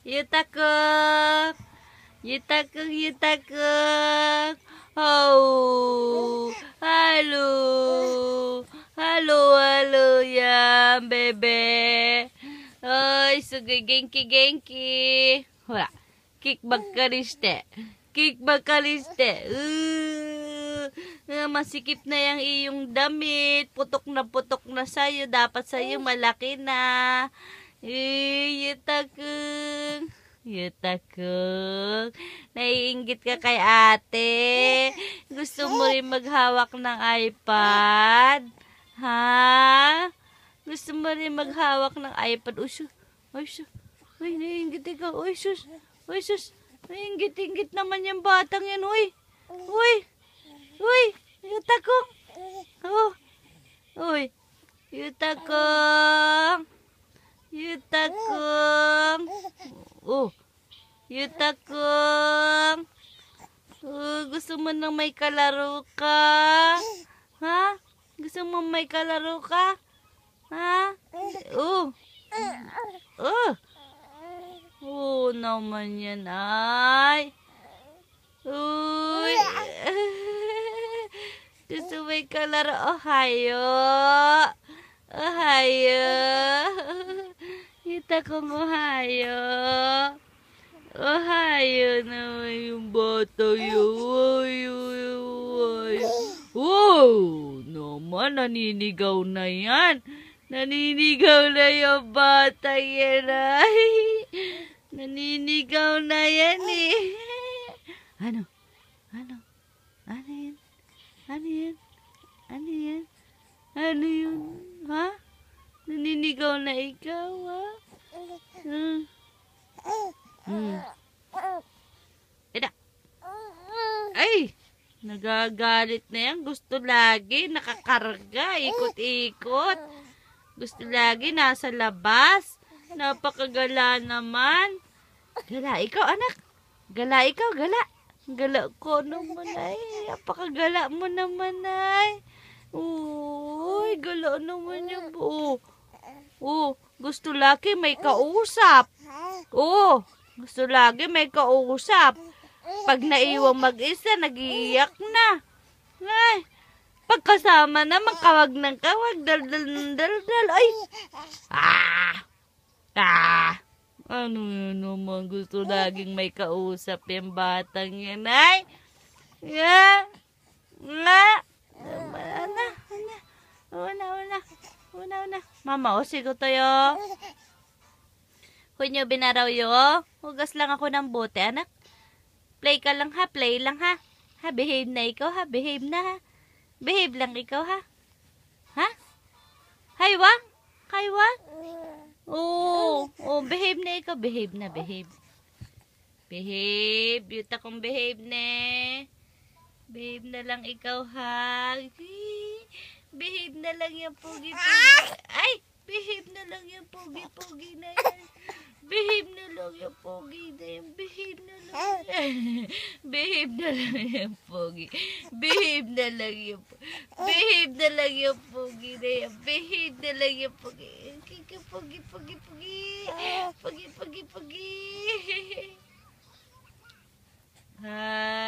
Yutakuk. Yutakuk, yutakuk. Oh, halo. Halo, halo yan, bebe. Ay, sugay genki genki. Hora, kickback ka riste. Kickback ka riste. Uh, uh, masikip na yung iyong damit. Putok na putok na sa'yo. Dapat sa'yo malaki na. Eh, yutakung. Yutakung. Naiingit ka kay ate. Gusto mo rin maghawak ng iPad? Ha? Gusto mo rin maghawak ng iPad? Uy, sus. Uy, sus. Uy, naiingit ikaw. Uy, sus. Uy, sus. Naiingit-ingit naman yung batang yan. Uy. Uy. Uy. Yutakung. Oh. Uy. Yutakung. Yutakung. Oh. Yutakung. Oh, gusto mo nang may kalaro ka? Ha? Gusto mo may kalaro ka? Ha? Oh. Oh. Oh, naman yan ay. Uy. Gusto may kalaro. Oh, hayo. Oh, hayo. Kita ko Oh, hayo naman yung bata yun. Ay, ay, ay. Wow! Naman, naninigaw na yan. Naninigaw na yung bata yan ay. Naninigaw na yan eh. Ano? Ano? Ano yan? Ano yan? Ano yan? Ano yun? Ha? Naninigaw na ikaw ha? Hmm. Eda. Ay! Nagagalit na yan. Gusto lagi. Nakakarga. Ikot-ikot. Gusto lagi. Nasa labas. Napakagala naman. Gala ikaw, anak. Gala ikaw, gala. Gala ko naman ay. Napakagala mo naman ay. Uy, gala naman yung buo. Oh, gusto lagi may kausap. Oh, gusto lagi may kausap. Pag naiwang mag-isa, nagiiyak na. Ay, pagkasama naman, kawag ng kawag, dal, dal, dal, dal, ay. Ah! Ah! Ano yun naman, gusto laging may kausap yung batang yan, ay. Yeah. Nga. Una, una. Una, una. Una, una. Mama, o sigo tayo. Kunyo binaraw yo. Hugas lang ako ng bote, anak. Play ka lang ha, play lang ha. Ha, behave na ikaw ha, behave na ha. Behave lang ikaw ha. Ha? Haywa? Haywa? Oo, oh, behave na ikaw, behave na, behave. Behave, yuta kong behave ne. Behave na lang ikaw ha. Behave na lang yung pogi-pogi. Ay, behave na lang yung pogi-pogi na yan. Behave na lang yung pogi na yan. Behave na lang. Behave na lang yung pogi. Behave na lang yung Behave na lang yung pogi na yan. Behave na lang yung pogi. Kiki, pogi, pogi, pogi. Pogi, pogi, pogi. Hi.